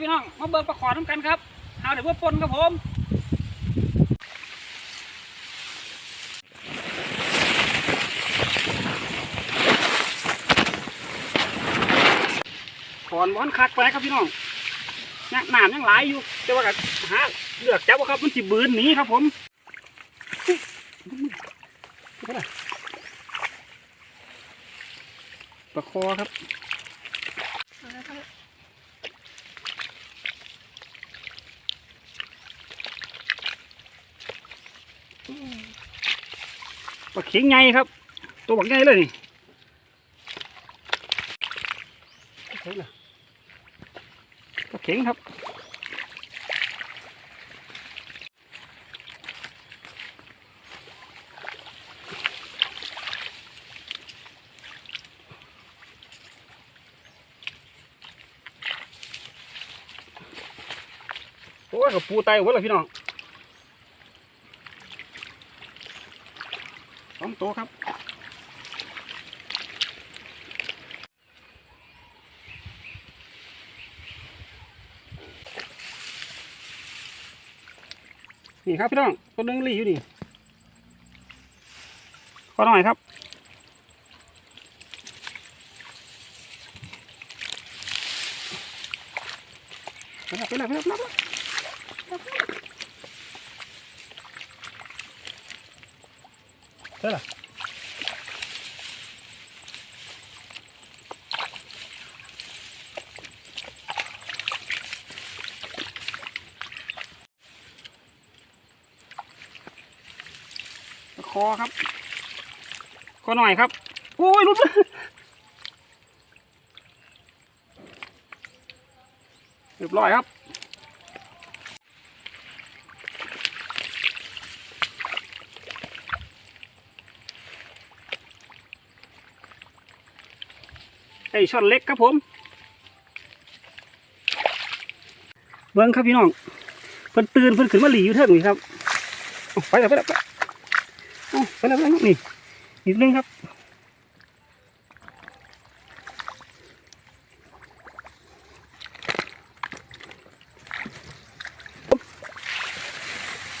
พี่น้องมาเบิกประขอน้ำกันครับเอาเดี๋ยวว่าปนครับผมขอนวอนคักไปครับพี่น้องยังหนามยังหลายอยู่แต่ว่าก็หาเลือกจับว่าครับมันจิบืนหนีครับผมประคอครับ ปลาเข็งใหญ่ครับ ตัวบักใหญ่เลยนี่ปลาเข็งครับโอ้ยกับปูไตไว้เลยพี่น้อง สองตัวครับ นี่ครับพี่น้องตัวนึงหลีอยู่นี่ขอหน่อยครับไปแล้วไปแล้วไปแล้ว ไปแล้วไปแล้วคอครับขอหน่อยครับ โอ้ยลุดเรียบร้อยครับ ไอช่อนเล็กครับผม เบิ้งครับพี่น้องเพิ่นตื่นเพิ่นขึ้นมาหลีอยู่เทิงนี่ครับไปแล้วไปแล้วไปแล้วไปแล้วไปนี่นิดนึงครับ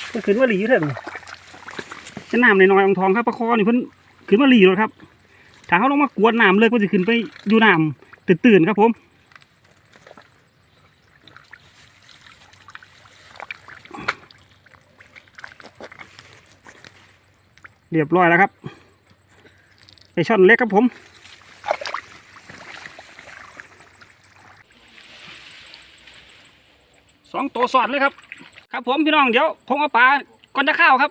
เพิ่นขึ้นมาหลีอยู่เทิงจะน้ำในน้อยองทองครับปลาคอนี่เพิ่นขึ้นมาหลีแล้วครับ ถ้าเขาลงมากวนน้ำเลยก็จะขึ้นไปอยู่น้ำตื่นๆครับผมเรียบร้อยแล้วครับไอช่อนเล็กครับผมสองตัวสอดเลยครับ ครับผมพี่น้องเดี๋ยวผมเอาปลาก่อนจะเข้าวครับ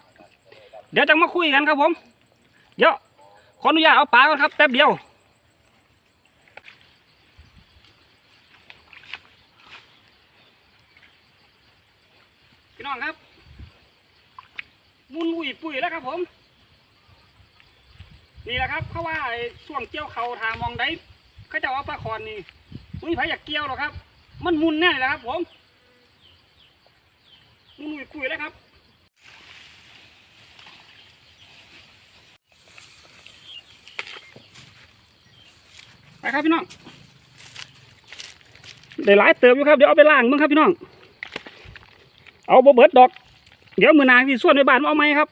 เดี๋ยวจะมาคุยกันครับผม เดี๋ยว ขออนุญาตเอาปลาก่อนครับแป๊บเดียวพี่น้องครับ มุนอุ้ยปุ๋ยแล้วครับผม นี่แหละครับเขาว่าช่วงเกี่ยวเขาทางมองได้เขาจะเอาปลาคอนนี่มุ้ยไผอยากเกี่ยวหรอกครับ มันมุนแน่เลยครับผม มุนอุ้ยปุ๋ยแล้วครับ ไปครับพี่น้องได้หลายเติมอยู่ครับเดี๋ยวเอาไปล้างมึงครับพี่น้อง เอาบเบิดดอก เดี๋ยวมือนาพี่ส่วนไปบ้านเอาไหมครับ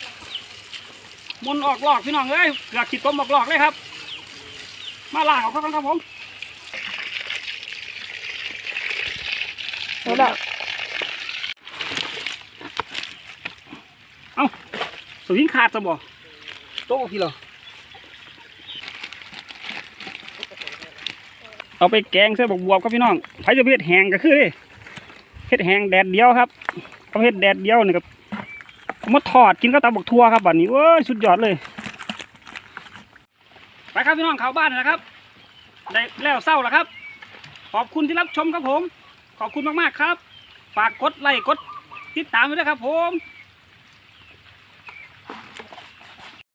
มนออกหลอกพี่น้องเอ้ยเกือกขีดต้มออกหลอกเลยครับ มาล้างเอาเข้ากันครับผมเอาละเอาสวิงขาดสมบ่โต๊ะพี่เหรอ เอาไปแกงใส่บกบวบครับพี่น้องไผ่จะเฮ็ดแห้งก็คือเฮ็ดแห้งแดดเดียวครับเอาเฮ็ดแดดเดียวนี่กับมาทอดกินก็ตาบกทัวครับบัดนี้เว้ยสุดยอดเลยไปครับพี่น้องเข้าบ้านนะครับได้แล้วเศร้าแล้วครับ ขอบคุณที่รับชมครับผม ขอบคุณมากๆครับ ฝากกดไลค์กดติดตามด้วยนะครับผม